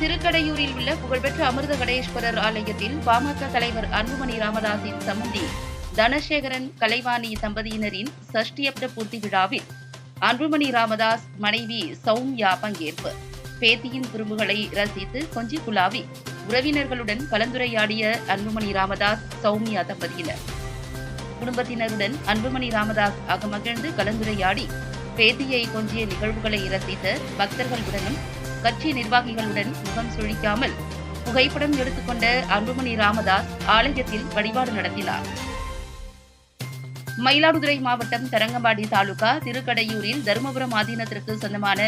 திருக்கடையூரில் உள்ள புகழ்பெற்ற அமிர்த கடேஸ்வரர் ஆலயத்தில் பாமக தலைவர் அன்புமணி ராமதாஸின் சம்பந்தி தனசேகரன் கலைவாணி தம்பதியினரின் சஷ்டியப்த பூர்த்தி விழாவில் அன்புமணி ராமதாஸ் மனைவி சௌமியா பங்கேற்பு. பேத்தியின் குறும்புகளை ரசித்து கொஞ்சி குலாவி உறவினர்களுடன் கலந்துரையாடிய அன்புமணி ராமதாஸ் சௌமியா தம்பதியினர். குடும்பத்தினருடன் அன்புமணி ராமதாஸ் அகமகிழ்ந்து கலந்துரையாடி பேத்தியை கொஞ்சிய நிகழ்வுகளை ரசித்த பக்தர்களுடனும் கட்சி நிர்வாகிகளுடன் முகம் சுழிக்காமல் புகைப்படம் எடுத்துக்கொண்ட அன்புமணி ராமதாஸ் ஆலயத்தில் வழிபாடு நடத்தினார். மயிலாடுதுறை மாவட்டம் தரங்கம்பாடி தாலுகா திருக்கடையூரில் தருமபுரம் ஆதீனத்திற்கு சொந்தமான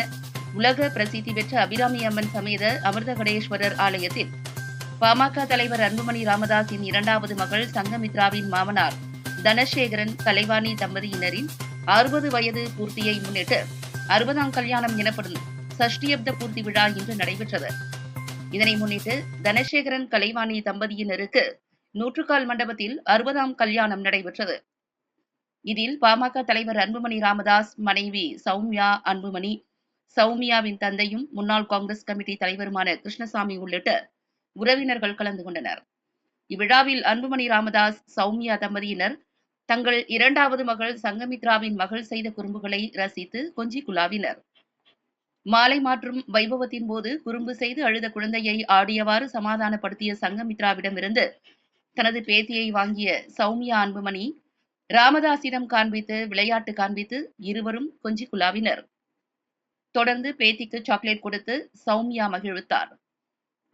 உலக பிரசித்தி பெற்ற அபிராமி அம்மன் சமேத அமிர்தகடேஸ்வரர் ஆலயத்தில் பாமக தலைவர் அன்புமணி ராமதாஸின் இரண்டாவது மகள் சங்கமித்ராவின் மாமனார் தனசேகரன் கலைவாணி தம்பதியினரின் அறுபது வயது பூர்த்தியை முன்னிட்டு அறுபதாம் கல்யாணம் எனப்படும் சஷ்டியப்த பூர்த்தி விழா இன்று நடைபெற்றது. இதனை முன்னிட்டு தனசேகரன் கலைவாணி தம்பதியினருக்கு நூற்றுக்கால் மண்டபத்தில் அறுபதாம் கல்யாணம் நடைபெற்றது. இதில் பாமக தலைவர் அன்புமணி ராமதாஸ் மனைவி சௌமியா அன்புமணி சௌமியாவின் தந்தையும் முன்னாள் காங்கிரஸ் கமிட்டி தலைவருமான கிருஷ்ணசாமி உள்ளிட்ட உறவினர்கள் கலந்து கொண்டனர். இவ்விழாவில் அன்புமணி ராமதாஸ் சௌமியா தம்பதியினர் தங்கள் இரண்டாவது மகள் சங்கமித்ராவின் மகள் செய்த குறும்புகளை ரசித்து கொஞ்சி குலாவினர் மாலை மாற்றும் வைபவத்தின் போது குறும்பு செய்து அழுத குழந்தையை ஆடியவாறு சமாதானப்படுத்திய சங்கமித்ராவிடமிருந்து தனது பேத்தியை வாங்கிய சௌமியா அன்புமணி ராமதாசிடம் காண்பித்து விளையாட்டு காண்பித்து இருவரும் கொஞ்சி குலாவினர் தொடர்ந்து பேத்திக்கு சாக்லேட் கொடுத்து சௌமியா மகிழ்வித்தார்.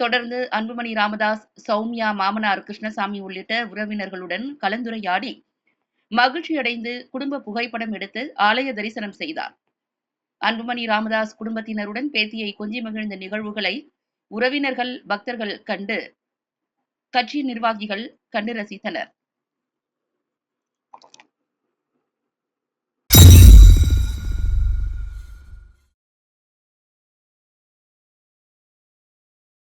தொடர்ந்து அன்புமணி ராமதாஸ் சௌமியா மாமனார் கிருஷ்ணசாமி உள்ளிட்ட உறவினர்களுடன் கலந்துரையாடி மகிழ்ச்சியடைந்து குடும்ப புகைப்படம் எடுத்து ஆலய தரிசனம் செய்தார். அன்புமணி ராமதாஸ் குடும்பத்தினருடன் பேத்தியை கொஞ்சி மகிழ்ந்த நிகழ்வுகளை உறவினர்கள் பக்தர்கள் கண்டு கட்சி நிர்வாகிகள் கண்டு ரசித்தனர்.